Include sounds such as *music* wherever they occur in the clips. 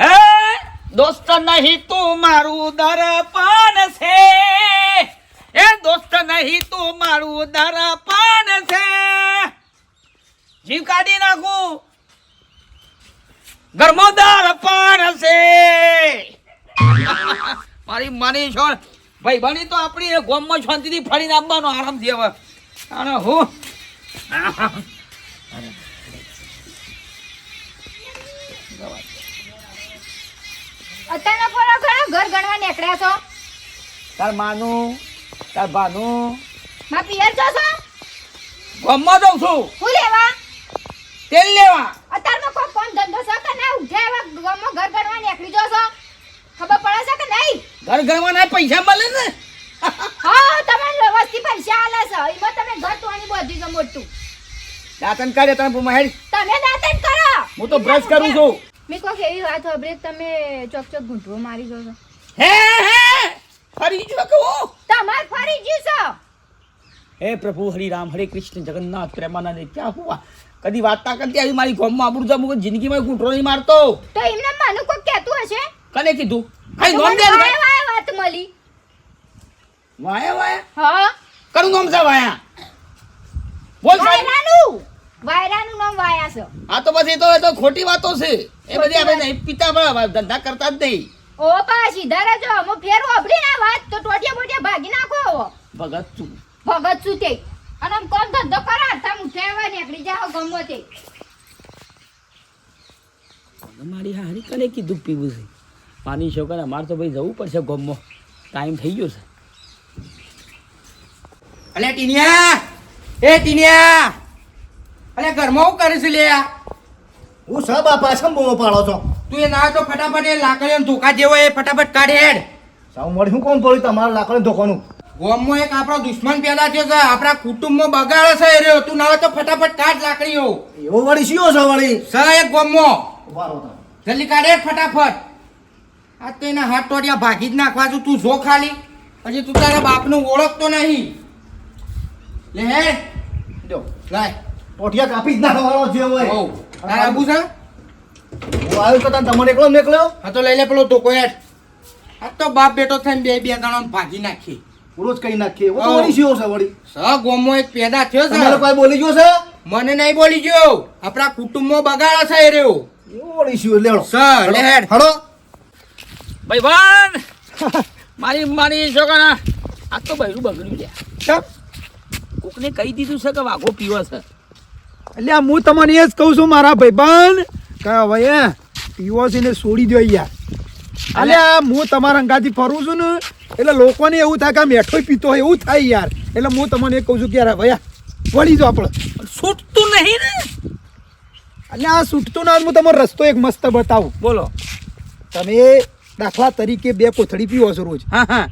હે? દોસ્ત નહીં તું મારું દરપણ છે. એ દોસ્ત નહીં તું મારું દરપણ છે. જીવ કાઢી નાખું. ગરમો દરપણ છે. મારી માની છો ભાઈ બની તો આપણી ગોમ શાંતિથી ફરીને આવવાનો આરામથી હવે. અને હું અત્યારના પોરા ઘણા ઘર ગણવા નીકળ્યા છો? તાર માનું તાર ભાનું. મા પિયર છો છો? ગોમમાં જાઉં છું. હું લેવા? તેલ લેવા. અત્યારમાં કોઈ કોણ ધંધો છે કે ના? ઉઠે એવા ગામમાં ઘર ગણવા નીકળી જો છો. ખબર પડે છે કે નહીં? ઘર ગણવાના પૈસા મળે ને? હા તમે વસ્તી પૈસા આલે છે. એમાં તમે ઘર તોણી બોધી જો મોટું. દાંતન કાઢે તમે પૂમા તમે દાંતન કરો. હું તો બ્રશ કરું છું. મેં કોક એવી વાત સાંભળી તમે ચોક ચોક ઘૂંટવો મારી જો છો હે હે ફરી જો કહું તમાર ફરી છો? હે પ્રભુ હરિ રામ હરે કૃષ્ણ જગન્નાથ પ્રેમાનંદ ક્યાં હુઆ કદી વાર્તા કરતી આવી મારી ગોમમાં આબરૂ જા મુકે જિંદગીમાં કૂટરો નહીં મારતો? તો એમને મને કોક કહેતું હશે? કને કીધું? કઈ નોમ દે વાય વાય વાત મળી. વાયા વાયા? હા. કરું નોમ છે વાયા. બોલ. વાયરાનું વાયરાનું નામ વાયા છે. આ તો પછી તો એ તો ખોટી વાતો છે. એ બધી આપણે નહીં પીતા પણ ધંધા કરતા જ નહીં. ઓ પાછી સીધા જો અમો ફેર ઓબળી ના વાત તો ટોટિયા બોટિયા ભાગી નાખો ભગત છું. ભગત છું તે. અને આમ કોણ ધંધો કરા તમ ઉઠાવા નીકળી જાઓ ગમો તે. મારી હારી કને કીધું પીવું છે? પાણી છોકરા અમારે તો ભાઈ જવું પડશે ગમો ટાઈમ થઈ ગયો છે. અલે ટીનિયા! એ ટીનિયા! અલે ઘરમાં હું કરીશ લે? હું સબ બાપા છે બૂમો પાડો છો? તું એ ના તો ફટાફટ એ લાકડીઓ ધોકા જેવો એ ફટાફટ કાઢે હેડ. સાવ મળી શું કોણ પડ્યું તમારા લાકડી ધોકાનું? ગોમમાં એક આપણો દુશ્મન પેદા થયો છે આપણા કુટુંબમાં બગાડે છે એ રહ્યો. તું ના હોય તો ફટાફટ કાઢ લાકડીઓ. એવો વળી શું છે વળી? સ એક ગોમમાં. જલ્દી કાઢે ફટાફટ. આ તો એના હાથ ટોટિયા ભાગી જ નાખવા છું. તું જો ખાલી. હજી તું તારા બાપનું ઓળખતો નહીં. લે હે જો. લાય. ટોટિયા કાપી જ નાખવાનો જે હોય ઓ તારા આબુ છે? હું આવ્યો તો તને તમારે એકલો નીકળ્યો હા તો લઈ લે પેલો ટોકો હેડ આ તો બાપ બેટો થઈને બે બે જણા ભાગી નાખી. પૂરો જ કઈ નાખીએ? ઓ તો. વળી શિયો છે વળી. સ ગોમો એક પેદા થયો તમારે કોઈ બોલી ગયો છે? મને નહીં બોલી ગયો. આપણા કુટુંબમાં બગાડા છે એ રહ્યો. એવો વળી શિયો લેડો સર લે હેડ. હડો ભાઈ વાન મારી મારી છોકરા. આ તો બૈરું બગડ્યું છે? કોકને કહી દીધું છે કે વાઘો પીવો છે. એટલે હું તમને એ જ કહું છું મારા ભાઈબંધ કે હવે છે ને છોડી દો યાર એટલે હું તમારા અંગાથી ફરું છું ને એટલે લોકોને એવું થાય કે આ મેઠો પીતો હોય એવું થાય યાર. એટલે હું તમને એ કહું છું કે યાર ભાઈ વળી જો આપણે. છૂટતું નહીં ને. એટલે આ છૂટતું ના હું તમારો રસ્તો એક મસ્ત બતાવું. બોલો. તમે દાખલા તરીકે બે કોથળી પીવો છો રોજ. હા હા.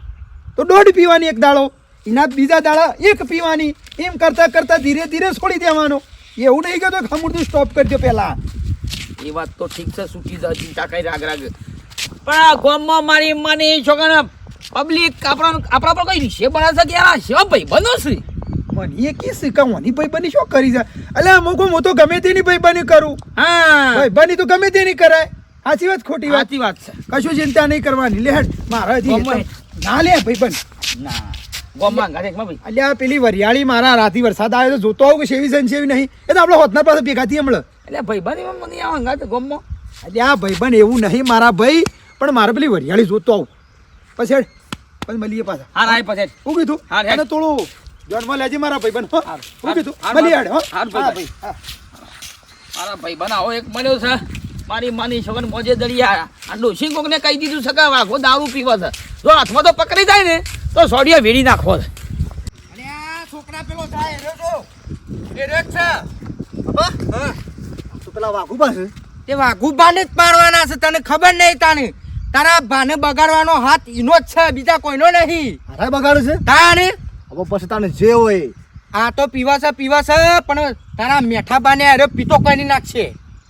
તો દોઢ પીવાની એક દાડો એના બીજા દાડા એક પીવાની. એમ કરતા કરતા ધીરે ધીરે છોડી દેવાનો. એવું નહીં કહેતો હમણાં સ્ટોપ કરજો પહેલા. એ વાત તો ઠીક છે સુખી જા ચિંતા કઈ રાગ રાગ. પણ આ ગામમાં મારી માની છોકરાને પબ્લિક આપણા આપણા પર કઈ રીશે બને છે કે આ શિવ ભાઈ બનો છે? મને એ કે શીખવાની ભાઈ બની શું કરી છે? એટલે અમુક હું તો ગમે તેની ભાઈબંધી કરું. હા. ભાઈ બની તો ગમે તેની કરાય સાચી વાત ખોટી વાત? સાચી વાત છે. કશું ચિંતા નહીં કરવાની. લે મારા ના લે ભાઈ બન ના. ગામમાં ગાડીમાં ભાઈ. અલ્યા પેલી વરિયાળી મારા રાતી વરસાદ આવ્યો તો જોતો આવું કે સેવી છે સેવી નહીં. એ તો આપણે હોતના પાસે ભેગા થઈએ હમણાં. એટલે ભાઈ બની મને આ હંગાત આ અલ્યા ભાઈબંધ એવું નહીં મારા ભાઈ પણ મારે પેલી વરિયાળી જોતો આવું પછી પછી મળીએ પાછા. હા રાય પછી શું કીધું? હા, એને થોડું જોનમાં લેજે મારા ભાઈબંધ બન હાર, કીધું? મળીએ હેડ હા. ભાઈ. ભાઈ હા. મારા ભાઈ બનાવો એક મળ્યો છે. મારી માની છોકરા મોજે દરિયા આ ડોશી કોકને કહી દીધું છે કે વાઘો દારૂ પીવા છે. જો હાથમાં તો પકડી જાય ને તો સોડિયા વેડી નાખો છે. અને આ છોકરા પેલો થાય એ રહ્યો છે. પેલા વાઘુ બસ તે વાઘુ બાને જ મારવાના છે તને ખબર નહીં તાને તારા ભાને બગાડવાનો હાથ ઈનો જ છે બીજા કોઈનો નહીં. અરે બગાડે છે? તાને હવે પછી તને જે હોય આ તો પીવા છે પીવા છે પણ તારા મેઠા બાને અરે પીતો કરી નાખશે.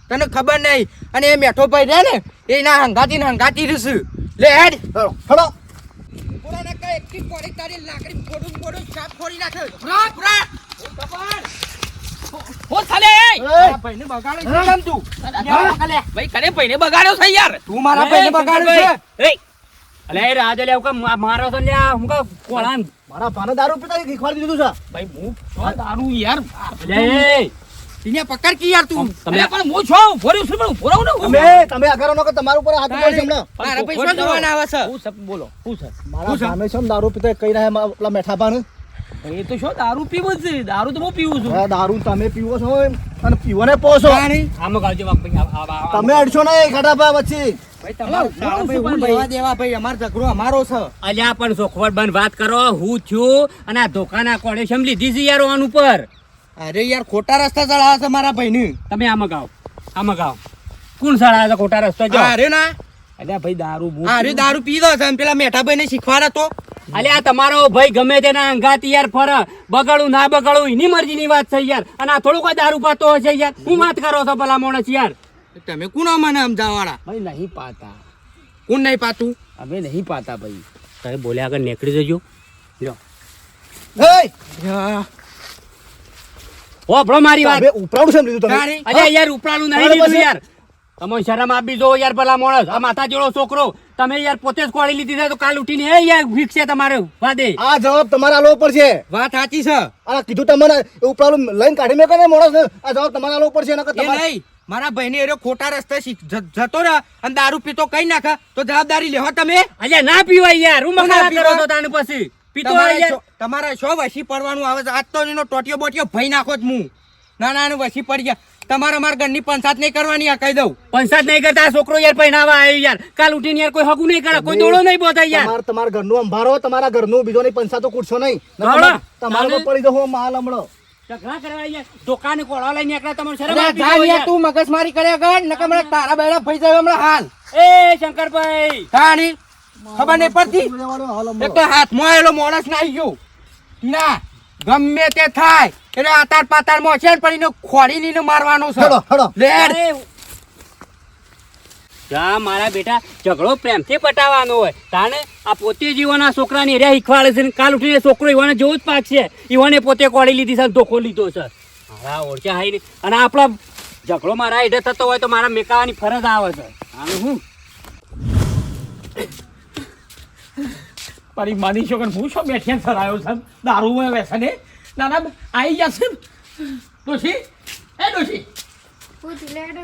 તને ખબર નહીં. અને એ મેઠો ભાઈ રહે ને એના હંગાતી ને હંગાતી રહેશે. લે હેડ. હડો પુરાને કઈ એકથી પડી તારી લાકડી ફોડું ફોડું છાપ ફોડી નાખે. પુરા પુરા ઓ સાલે. એ? મારા ભાઈને બગાડે છે કેમ તું? ભાઈ. કને ભાઈને બગાડ્યો છે યાર? તું મારા ભાઈને બગાડ્યો છે અલે એ રાજો લે હું કા મારો તો લે હું કા કોળાન. મારા ભાને દારૂ પીતા શીખવાડી દીધું છે? ભાઈ હું દારૂ યાર. લે એ પકડ કી યાર તું. તમે પણ હું છો ફોરી છું પણ ફોરાવ રહું ને તમે તમે આગળ નો કે તમારા ઉપર હાથ પડશે હમણાં? મારા પૈસા જોવાના આવે છે. હું સબ બોલો હું સર મારા સામે છે ને દારૂ પીતા કઈ રહે પેલા મેઠા પાન? એ તો શું દારૂ પીવો છે. દારૂ તો હું પીવું છું. દારૂ તમે પીવો છો અને પીવાને પોસો. આમ આ- તમે અડશો નહીં ખાટાપા વચ્ચે. ભાઈ તમારો અલા, સાળો હું ભાઈ શું હું પણ લેવા દેવા ભાઈ અમારો ઝઘડો અમારો છે. અલ્યા પણ સોખવટ બંધ વાત કરો. હું છું અને આ ધોકાના કોણે શમ લીધી છે યાર ઓન ઉપર? અરે યાર ખોટા રસ્તા ચડાવે છે મારા ભાઈને. તમે આમાં ગાઓ આમાં ગાઓ. કોણ ચડાવે છે ખોટા રસ્તો? જો અરે ના. અલ્યા ભાઈ દારૂ અરે દારૂ પીધો છે અને પેલા મેઠા ભાઈને શીખવાડે તો. અલ્યા તમારો ભાઈ ગમે તેના અંગાતી યાર ફર. બગાડું ના બગાડું એની મરજીની વાત છે યાર. અને આ થોડું કોઈ દારૂ પાતો હશે યાર. હું વાત કરો છો ભલા મોણસ યાર. તમે કોણ મને સમજાવવાળા? ભાઈ નહીં પાતા. કોણ નહીં પાતું? અમે નહીં પાતા ભાઈ. તમે બોલ્યા આગળ નીકળી જજો. લ્યો. હે! હોભળો મારી વાત. તમે ઉપરાણું છે લીધું તમે? અરે યાર ઉપરાણું નહીં લીધું યાર. તમે શરમ આપી જો યાર પેલા માણસ. આ માથા જેવો છોકરો તમે યાર પોતે જ કોળી લીધી છે તો કાલ ઉઠીને એ યાર વિકસે તમારે વાદે. આ જવાબ તમારા આલો ઉપર છે. વાત સાચી છે. આ કીધું તમને ઉપરાળું લઈને કાઢી મેં ને માણસ આ જવાબ તમારા આલો ઉપર છે નકર તમારે નહીં મારા ભાઈને એરો ખોટા રસ્તે જતો રહે અને દારૂ પીતો કઈ નાખે? તો જવાબદારી લેવા તમે. અલ્યા ના પીવાય યાર. હું ના કરો તો તાને પછી. પીતો યાર. તમારા શો વસી પડવાનું આવે આજ તો એનો ટોટિયો બોટિયો ભઈ નાખો જ હું નાના એનું વસી પડી ગયા. તમારે અમારા ઘરની પંચાયત નહીં કરવાની આ કહી દઉં. પંચાયત નહીં કરતા છોકરો યાર પહેરાવા આવ્યો યાર. કાલ ઉઠીને યાર કોઈ હગું નહીં કરે કોઈ દોડો નહીં બોતા યાર. તમારે તમારા ઘરનું અંભારો તમારા ઘરનું બીજો નહીં. પંચાતો કૂટશો નહીં તમારો તમારે પડી દઉં માલ હમણો. ઝઘડા કરવા યાર. દુકાને કોળા લઈને નીકળ્યા તમને શરમ. તું મગજમારી કર્યા કર તારા બેડા ભઈ જાય હમણાં હાલ. એ શંકરભાઈ. તાણી ખબર નહીં પડતી? એક તો હાથમાં આવેલો માણસ ના ગયો. ના ગમે તે થાય. એટલે આતાર પાતારમાં છે પણ એને ખોડીને મારવાનો છે. હેડો, હેડો. લેડ. જા મારા બેટા ઝઘડો પ્રેમથી પટાવવાનો હોય. તાને આ પોતે જ ઈવાના છોકરાને એરિયા શીખવાડે છે કાલ ઉઠીને છોકરો ઈવાને જેવું જ પાક છે ઈવાને પોતે કોળી લીધી છે ધોખો ધોકો લીધો છે. મારા ઓળખ્યા હાઈ અને આપણા ઝઘડો મારા હેઠે થતો હોય તો મારા મેકાવાની ફરજ આવે છે. આનું હું? મારી માની છોકર હું શું સર આવ્યો છે? દારૂ માં વ્યસને ના ના આવી જશે ડોશી? એ ડોશી?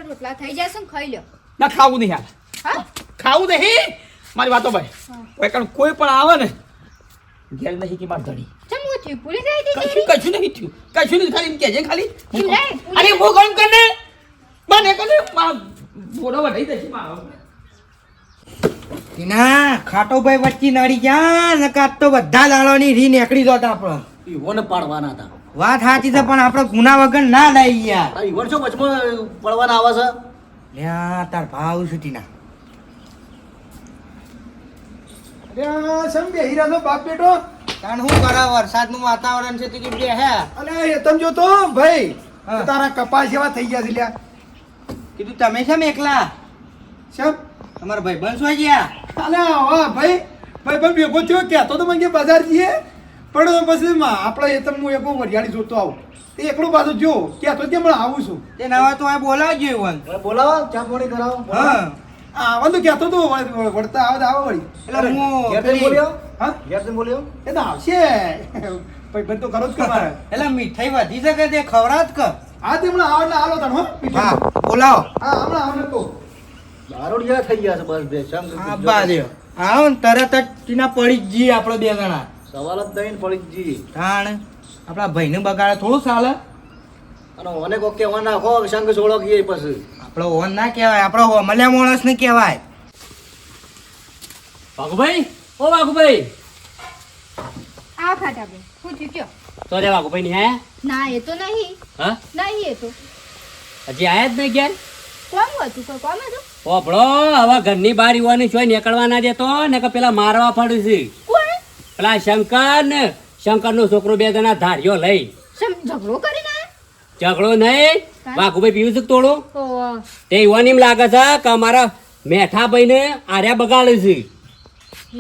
રોટલા થઈ જશે ને ખાઈ લો ના ખાવું નહીં હાલ હા? ખાવું નહીં? મારી વાતો ભાઈ. કારણ કોઈ પણ આવે ને ઘેર નહીં કે માર ધણી કશું કશું નહીં થયું. કશું નહીં ખાલી કહેજે ખાલી. અરે. હું કોણ કરને? મને કરને મારા બોડો વઢાઈ દેશે મારો ના ખાટો ભાઈ વચ્ચે નડી ગયા ને તો બધા લાલોની રી નીકળી જોત આપણો. ઈવોને પાડવાના હતા. વાત સાચી છે પણ આપણે ગુના વગર ના લઈ યાર આ ઈવોને શું વચમાં પડવાના આવે છે? લ્યા તાર ભાવ સુધી ના સમજે હીરા નો બાપ બેટો? કારણ શું કરે? વરસાદનું વાતાવરણ છે તું કે હે. અલે એ તમે જો તો ભાઈ. તારા કપાસ જેવા થઈ ગયા છે લ્યા. કીધું તમે છે એકલા? શેમ? તમારા ભાઈ બંધ શું ગયા? અલે હા ભાઈ. ભાઈ બંધ ભેગો થયો કહેતો તો મને કે બજાર જઈએ. પણ પછી માં આપણે એ તમે હું એક વરિયાળી જોતો આવું. એ એકલો પાછો જો કહેતો કે હમણાં આવું છું. એ નવા તો આ બોલાવજો એવું બોલાવો ચા પાણી કરાવો હા. આવવાનું તો કહેતો તો વળ- વળ- વળતા આવે આવે વળી. એટલે હું ઘેર બોલ્યો? હા? ઘેર બોલ્યો? એ તો આવશે. ભાઈ બંધ તો કરો જ તમારે *laughs* એટલે મીઠાઈ વધી શકે તે ખવડાવ કે આ તે હમણાં આવે એટલે હાલો હો હા બોલાવો. હા હમણાં આવે તો. દારૂડિયા થઈ ગયા છે બસ બે આવો ને તરત જ ટીના પડી જ જઈએ આપણે બે જણા. સવાલ જ દઈને પડી જ. તાણ આપણા ભાઈને બગાડે થોડું ચાલે અને ઓને કોક કહેવા નાખો શંખ છોડો પછી. આપણો ઓન ના કહેવાય આપણો હોમલ્યા માણસ ને કહેવાય. વાઘુભાઈ? ઓ વાઘુભાઈ. આ હું તો રે વાઘુભાઈ ની હે? ના એ તો નહીં. હા? નહીં એ તો. હજી આયા જ નહીં ગયા કોમ હતું કોઈ કોમ હતું? ઓભળો હવે ઘરની બહાર યુવાની છો નીકળવા ના દેતો ને કે પેલા મારવા પડ્યું છે. પેલા શંકર ને. શંકર નો છોકરો બે જણા ધાર્યો લઈ. ઝઘડો કરી ઝઘડો નહીં. વાઘુભાઈ પીવું છું તોડું? તે યુવાની એમ લાગે છે કે અમારા મેઠા ભાઈ ને આર્યા બગાડે છે.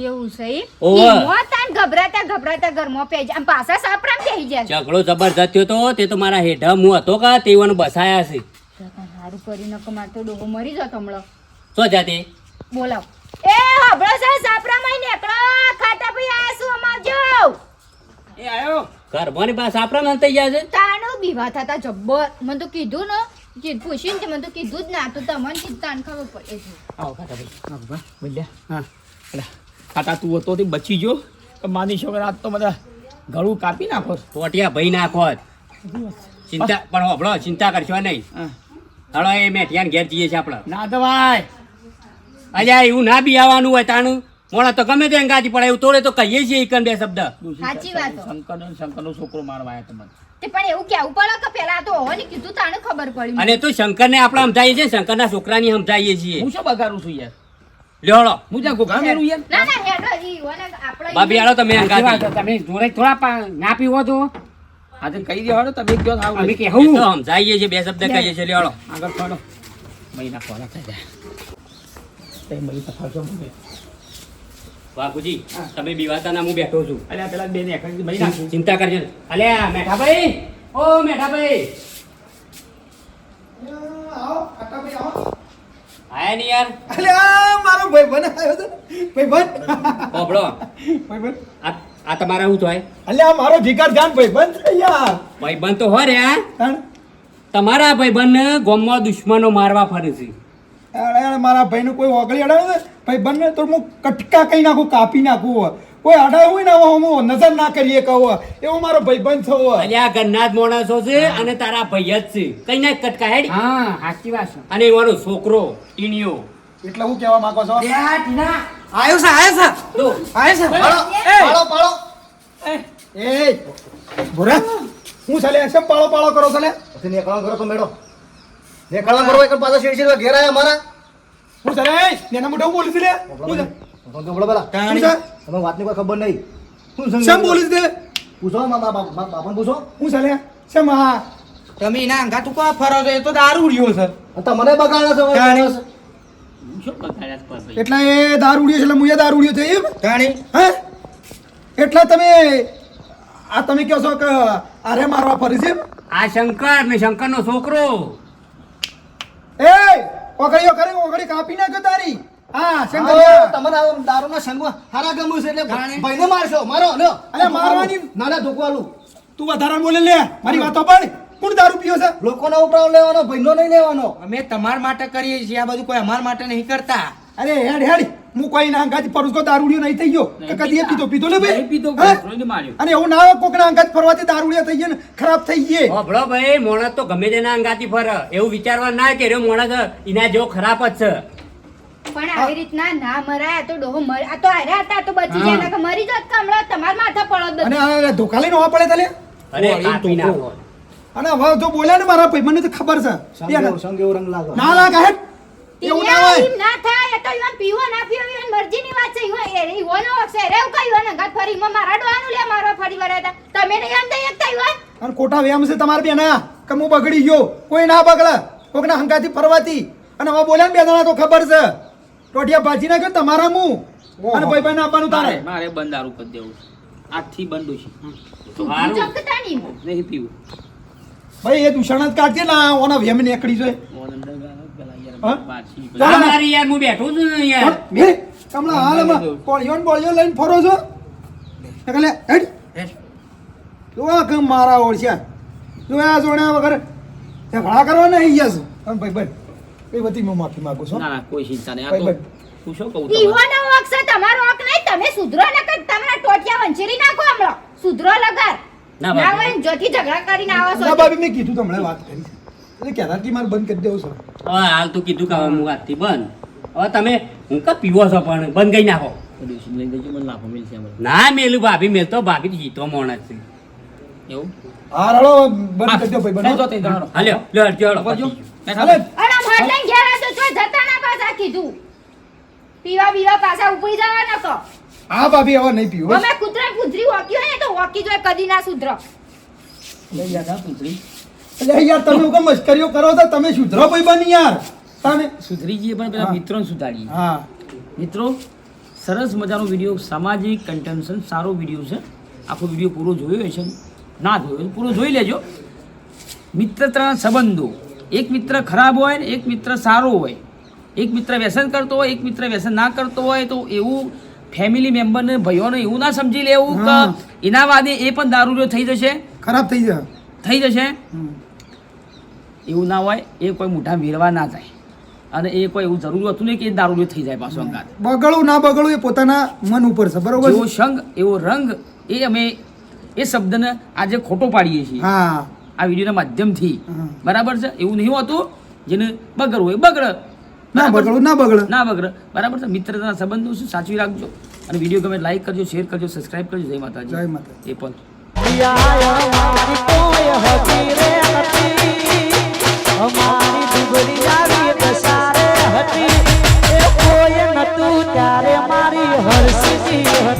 એવું છે ગભરાતા ગભરાતા ઘરમાં પેજ આમ પાછા સાપરામ બેહી જાય. ઝઘડો જબરજસ્ત થયો તો તે તો મારા હેઠા હું હતો કા તેવાનું બસાયા છે. હારું કરી નકો માર તો ડોહો મરી જતો હમણાં. શું જાતે બોલાવ. એ હબળો સર સાપરા માં નીકળો. ખાતા ભાઈ આ શું અમારજો એ આયો? ઘરમાંની પાસે સાપરા માં થઈ ગયા છે? તાણો બીવા થતા જબ્બર. મને તો કીધું ને કે પૂછ્યું ને મન મને તો કીધું જ ના. તો તમને કીધું તાણ ખબર પડે છે. આવો ખાટા ભાઈ આવો બા બોલ્યા હા એટલે ખાટા તું હતો તે બચી ગયો? તો માની છોકરા આજ તો બધા ગળું કાપી નાખો. ટોટિયા ભાઈ નાખો ચિંતા પણ હોભળો ચિંતા કરશો નહીં. હા. હળો એ મેઠિયાને ઘેર જઈએ છે આપણે. ના તો ભાઈ. અલ્યા એવું ના બી આવવાનું હોય તાણું. મોણા તો ગમે તે અંગાજી પડે એવું તોડે તો કહીએ છીએ એકન બે શબ્દ. સાચી વાત. હો. શંકર શંકરનો છોકરો મારવા આવ્યો તમને પણ એવું કેવું પડે કે પેલા તો હોવાની કીધું તાણે ખબર પડી અને તો શંકરને આપણે સમજાવીએ છીએ શંકરના છોકરાની સમજાવીએ છીએ. હું શું બગાડું છું યાર? લ્યોળો હું જ્યાં ગોગા મેરું યાર? ના ના હેડો ઈ હોને આપણે બાબી હાલો તમે અંગાજી તમે જોડે થોડા ના પીવો તો. આજે કહી દે હળો તમે એક આવ અમે કે હું કેવું તો સમજાવીએ છીએ બે શબ્દ કહીએ છે લ્યોળો આગળ ફરો મહિના ખોલા થઈ જાય. તે મહિના ફરશો મને. બાપુજી તમે બીવાતા ના હું બેઠો છું. અલ્યા પેલા બે ને એકડી મહિના. ચિંતા કરજો. ને. અલ્યા મેઠાભાઈ. ઓ મેઠાભાઈ. આવો ખાટા ભાઈ આવો આયા નહીં યાર. અલ્યા મારો ભાઈબંધ આવ્યો છે ભાઈબંધ. હોભળો ભાઈબંધ. આ આ તમારા શું થાય? અલ્યા મારો જીગર જાન ભાઈબંધ છે યાર. ભાઈબંધ તો હો રહ્યા તાણ? તમારા ભાઈબંધ ગોમમાં દુશ્મનો મારવા ફરે છે. અરે મારા ભાઈનું કોઈ ઓગળી અડાવે ને ભાઈબંધને તો હું કટકા કઈ નાખું કાપી નાખું હોય. કોઈ હોય ને હું નજર ના કરીએ કહું એવો મારો ભાઈબંધ છો હોય. અલ્યા આ ગન્નાથ માણસો છે અને તારા ભાઈ જ છે. કઈ ના કટકા હેડ. હા સાચી વાત છે. અને એવાનો છોકરો ટીણીઓ એટલે હું કહેવા માંગો છો? આયો છે આયો છે. તો આયો છે. પાળો પાળો એ. ભૂરા હું ચાલે છે પાળો પાળો કરો ચાલે લે. પછી નીકળવાનું કરો તો મેડો નેકળો કરો એક પાછા શેર શેર ઘેર આયા મારા. હું ચાલે એ. નેના મોઢા બોલી છે લે. હું છે? બોલો. પેલા શું તમે વાતની કોઈ ખબર નહીં. શું સંગ શેમ બોલી? છે પૂછો મા બાપા બાપાને પૂછો. હું ચાલે છે હા તમે એના અંગા તું કો ફરો છો એ તો દારૂ રહ્યો છે. તમને બગાડે છે. એટલે એ દારૂ ઉડ્યો છે એટલે મુયા દારૂ ઉડ્યો છે એમ? જાણી હે? એટલે તમે આ તમે કહો છો કે અરે મારવા ફરી છે આ શંકર ને શંકરનો છોકરો. એ ઓગળીઓ કરે ઓગળી કાપી નાખ્યો તારી. હા શંકર તમને આવો દારૂના સંગમાં હારા ગમ્યું છે એટલે ભાઈને મારશો. મારો લ્યો. અરે મારવાની- નાના ધોકવાલું. તું વધારે બોલે લે મારી વાતો પડ. કોણ દારૂ પીયો છે? લોકોનો ઉપરાવ લેવાનો ભાઈનો નહીં લેવાનો. અમે તમારા માટે કરીએ છીએ આ બધું કોઈ અમારા માટે નહીં કરતા. અરે હેડ હેડ. હું કોઈ ના અંગાથી ફરું તો દારૂડિયો નહીં થઈ ગયો. કદી એ પીધો? પીધો લે ભાઈ? પીધો અને એવું ના કોક ના અંગાજ ફરવાથી દારૂડિયા થઈ ગયા ને ખરાબ થઈ ગયે. હોભળો ભાઈ મોણસ તો ગમે તેના અંગાથી ફરે. એવું વિચારવા ના કે રહ્યો મોણસ એના જેવો ખરાબ જ છે. પણ આવી રીતના ના મરાય તો ડોહો મર આ તો આર્યા હતા તો બચી ગયા નકર મરી જત કમળો તમાર માથા પડો અને ધોકા લઈને હોવા પડે તલે અરે કાપી નાખો. અને હવે તો બોલે ને મારા ભાઈ મને તો ખબર છે. સંગ એવો- રંગ લાગે. ના લાગે હે એવું ના હોય. ના થાય તો ઈવન પીવો ના પીવો ઈવન મરજીની વાત છે ઈવન એ ઈવોનો છે રે કઈ ઈવન અંગાત ફરી ઈવન મારા ડોહાનું લે મારવા ફરી વળ્યા તમે નહીં આમ દઈ એકતા ઈવન? અને ખોટા વ્યામ છે તમારે બેના કે હું બગડી ગયો. કોઈ ના બગડે. કોકના હંગાથી ફરવાથી. અને હવે બોલ્યા ને બે જણા તો ખબર છે. ટોટિયા ભાજી નાખ્યો તમારા મું. અને ભાઈ ભાઈ આપવાનું તારે. મારે બંધ દારૂ કરી દેવું આજથી બંધ છે. નહીં પીવું. ભાઈ એ દુષણ જ કાઢજે ના ઓના વેમ નીકળી પેલા યાર હા? પાછી આ મારી યાર હું બેઠો છું યાર કમલા હાલમાં કોળિયો ને બોળિયો લઈને ફરો છો. એટલે હેડ. તું આ કેમ મારા ઓળખ્યા તું આ જોડ્યા વગર ઝઘડા કરવા નહીં જશું ભાઈ ભાઈ. એ બધી હું માફી માંગુ છું ના ના કોઈ ચિંતા નહીં. આ તો. કહું તમને છે તમારો વાંક નહીં. તમે સુધરો ને કર તમારા ટોટિયા વંચેરી નાખો હમણાં. સુધરો લગાર. ના, ના બાપા. હોય ને જોથી ઝઘડા કરીને આવો ના ભાભી મેં કીધું તમને વાત કરી. એટલે કહેતા મારે બંધ કરી દેવું છે. હવે હાલ તો કીધું કે હવે હું આજથી બંધ. હવે તમે હું કા પીવો છો પણ? બંધ કરી નાખો. ના મેલું ભાભી મેલતો ભાભી જીતો મોણસ છે. એવું? હા રડો બંધ કરી દો ભાઈ તો બંધ તે જાણો હાલ્યો લ્યો ચલો કરજો. પતી હાલે અને આમ હાથ લઈને ઘેર આવશો તો જતા ના પાછા કીધું. પીવા બીવા પાછા ઉપડી જવા ન હા ભાભી હવે નહીં પીવું. અમે કૂતરા કૂતરી વાકી હોય ને તો વાકી જોય કદી ના સુધરો. લઈ યાર ના પૂતળી લે યાર તમે હું કેમ મશ્કરીઓ કરો તો તમે સુધરો ભાઈ બની યાર. તમે સુધરી જઈએ પણ પેલા હા. મિત્રોને સુધારીએ. હા. મિત્રો સરસ મજાનો વીડિયો સામાજિક કન્ટેન્શન સારો વીડિયો છે. આખો વીડિયો પૂરો જોયો હશે ના? જોયો પૂરો જોઈ લેજો. મિત્રતાના સંબંધો. એક મિત્ર ખરાબ હોય ને એક મિત્ર સારો હોય. એક મિત્ર વ્યસન કરતો હોય એક મિત્ર વ્યસન ના કરતો હોય તો એવું ફેમિલી મેમ્બરને ભાઈઓને એવું ના સમજી લેવું કે એના વાદે એ પણ દારૂ થઈ જશે? ખરાબ થઈ જાય. થઈ જશે? એવું ના હોય એ કોઈ મોઢા વેરવા ના જાય. અને એ કોઈ એવું જરૂર હતું નહીં કે એ દારૂ થઈ જાય પાછો અંગાત. બગડવું ના બગડવું એ પોતાના મન ઉપર છે બરોબર એવો? સંગ એવો રંગ એ અમે એ શબ્દને આજે ખોટો પાડીએ છીએ. આ વિડીયોના માધ્યમથી. બરાબર છે? એવું નહીં હોતું જેને બગડવું હોય. બગડે. ના બરાબર? ના બગડે. ના બગડે. બરાબર છે? મિત્રતાના સંબંધો શું? સાચવી રાખજો. અને વીડિયો ગમે લાઈક કરજો શેર કરજો સબસ્ક્રાઇબ કરજો. જય માતાજી. જય માતા એ પણ. અમારી ત્યારે મારી હરસી હતી.